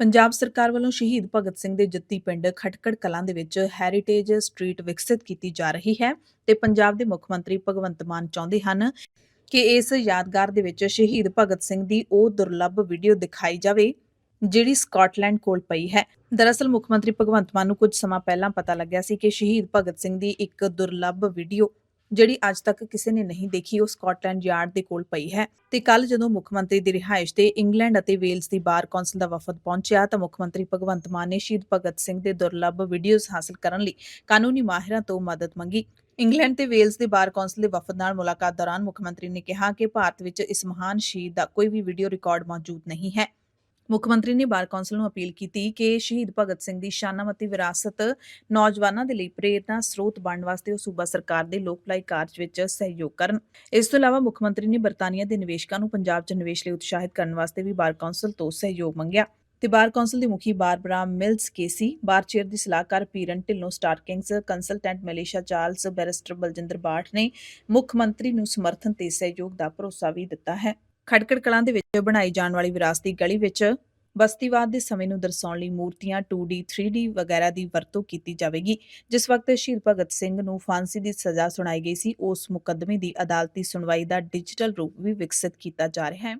ਪੰਜਾਬ ਸਰਕਾਰ ਵੱਲੋਂ ਸ਼ਹੀਦ ਭਗਤ ਸਿੰਘ ਦੇ ਜੱਤੀ ਪਿੰਡ ਖਟਕੜ ਕਲਾਂ ਦੇ ਵਿੱਚ ਹੈਰੀਟੇਜ ਸਟਰੀਟ ਵਿਕਸਿਤ ਕੀਤੀ ਜਾ ਰਹੀ ਹੈ ਤੇ ਪੰਜਾਬ ਦੇ ਮੁੱਖ ਮੰਤਰੀ ਭਗਵੰਤ ਮਾਨ ਚਾਹੁੰਦੇ ਹਨ ਕਿ ਇਸ ਯਾਦਗਾਰ ਦੇ ਵਿੱਚ ਸ਼ਹੀਦ ਭਗਤ ਸਿੰਘ ਦੀ ਉਹ ਦੁਰਲੱਭ ਵੀਡੀਓ ਦਿਖਾਈ ਜਾਵੇ, ਜਿਹੜੀ ਸਕਾਟਲੈਂਡ ਕੋਲ ਪਈ ਹੈ। ਦਰਅਸਲ ਮੁੱਖ ਮੰਤਰੀ ਭਗਵੰਤ ਮਾਨ ਨੂੰ ਕੁਝ ਸਮਾਂ ਪਹਿਲਾਂ ਪਤਾ ਲੱਗਿਆ ਸੀ ਕਿ ਸ਼ਹੀਦ ਭਗਤ ਸਿੰਘ ਦੀ ਇੱਕ ਦੁਰਲੱਭ ਵੀਡੀਓ ਜਿਹੜੀ ਅੱਜ ਤੱਕ ਕਿਸੇ ਨੇ ਨਹੀਂ ਦੇਖੀ, ਉਹ ਸਕਾਟਲੈਂਡ ਯਾਰਡ ਦੇ ਕੋਲ ਪਈ ਹੈ। ਤੇ ਕੱਲ ਜਦੋਂ ਮੁੱਖ ਮੰਤਰੀ ਦੀ ਰਿਹਾਇਸ਼ ਤੇ ਇੰਗਲੈਂਡ ਅਤੇ ਵੇਲਸ ਦੀ ਬਾਰ ਕੌਂਸਲ ਦਾ ਵਫਦ ਪਹੁੰਚਿਆ, ਤਾਂ ਮੁੱਖ ਮੰਤਰੀ ਭਗਵੰਤ ਮਾਨ ਨੇ ਸ਼ਹੀਦ ਭਗਤ ਸਿੰਘ ਦੇ ਦੁਰਲੱਭ ਵੀਡੀਓਜ਼ ਹਾਸਲ ਕਰਨ ਲਈ ਕਾਨੂੰਨੀ ਮਾਹਿਰਾਂ ਤੋਂ ਮਦਦ ਮੰਗੀ। ਇੰਗਲੈਂਡ ਤੇ ਵੇਲਸ ਦੇ ਬਾਰ ਕੌਂਸਲ ਦੇ ਵਫਦ ਨਾਲ ਮੁਲਾਕਾਤ ਦੌਰਾਨ ਮੁੱਖ ਮੰਤਰੀ ਨੇ ਕਿਹਾ ਕਿ ਭਾਰਤ ਵਿੱਚ ਇਸ ਮਹਾਨ ਸ਼ਹੀਦ ਦਾ ਕੋਈ ਵੀ ਵੀਡੀਓ ਰਿਕਾਰਡ ਮੌਜੂਦ ਨਹੀਂ ਹੈ। ਮੁੱਖ ਮੰਤਰੀ ਨੇ ਬਾਰ ਕੌਂਸਲ ਨੂੰ ਅਪੀਲ ਕੀਤੀ ਕਿ ਸ਼ਹੀਦ ਭਗਤ ਸਿੰਘ ਦੀ ਸ਼ਾਨਾਮਤੀ ਵਿਰਾਸਤ ਨੌਜਵਾਨਾਂ ਦੇ ਲਈ ਪ੍ਰੇਰਨਾ ਸਰੋਤ ਬਣਨ ਵਾਸਤੇ ਉਹ ਸੂਬਾ ਸਰਕਾਰ ਦੇ ਲੋਕ ਭਲਾਈ ਕਾਰਜ ਵਿੱਚ ਸਹਿਯੋਗ ਕਰਨ। ਇਸ ਤੋਂ ਇਲਾਵਾ ਮੁੱਖ ਮੰਤਰੀ ਨੇ ਬਰਤਾਨੀਆ ਦੇ ਨਿਵੇਸ਼ਕਾਂ ਨੂੰ ਪੰਜਾਬ 'ਚ ਨਿਵੇਸ਼ ਲਈ ਉਤਸ਼ਾਹਿਤ ਕਰਨ ਵਾਸਤੇ ਵੀ ਬਾਰ ਕੌਂਸਲ ਤੋਂ ਸਹਿਯੋਗ ਮੰਗਿਆ। ਤੇ ਬਾਰ ਕੌਂਸਲ ਦੇ ਮੁਖੀ Barbara Mills K C bar chair ਦੀ ਸਲਾਹਕਾਰ Peeran Dhillon Star Kings consultant Malaysia Charles, barrister Baljinder Bath ਨੇ ਮੁੱਖ ਮੰਤਰੀ ਨੂੰ ਸਮਰਥਨ ਤੇ ਸਹਿਯੋਗ ਦਾ ਭਰੋਸਾ ਵੀ ਦਿੱਤਾ ਹੈ। ਖੜਕੜ ਕਲਾਂ ਦੇ ਵਿੱਚ ਬਣਾਈ ਜਾਣ ਵਾਲੀ ਵਿਰਾਸਤੀ ਗਲੀ ਵਿੱਚ ਬਸਤੀਵਾਦ ਦੇ ਸਮੇਂ ਨੂੰ ਦਰਸਾਉਣ ਲਈ ਮੂਰਤੀਆਂ 2D 3D ਵਗੈਰਾ ਦੀ ਵਰਤੋਂ ਕੀਤੀ ਜਾਵੇਗੀ। ਜਿਸ ਵਕਤ ਸ਼ਹੀਦ ਭਗਤ ਸਿੰਘ ਨੂੰ ਫਾਂਸੀ ਦੀ ਸਜ਼ਾ ਸੁਣਾਈ ਗਈ ਸੀ, ਉਸ ਮੁਕੱਦਮੇ ਦੀ ਅਦਾਲਤੀ ਸੁਣਵਾਈ ਦਾ ਡਿਜੀਟਲ ਰੂਪ ਵੀ ਵਿਕਸਿਤ ਕੀਤਾ ਜਾ ਰਿਹਾ ਹੈ।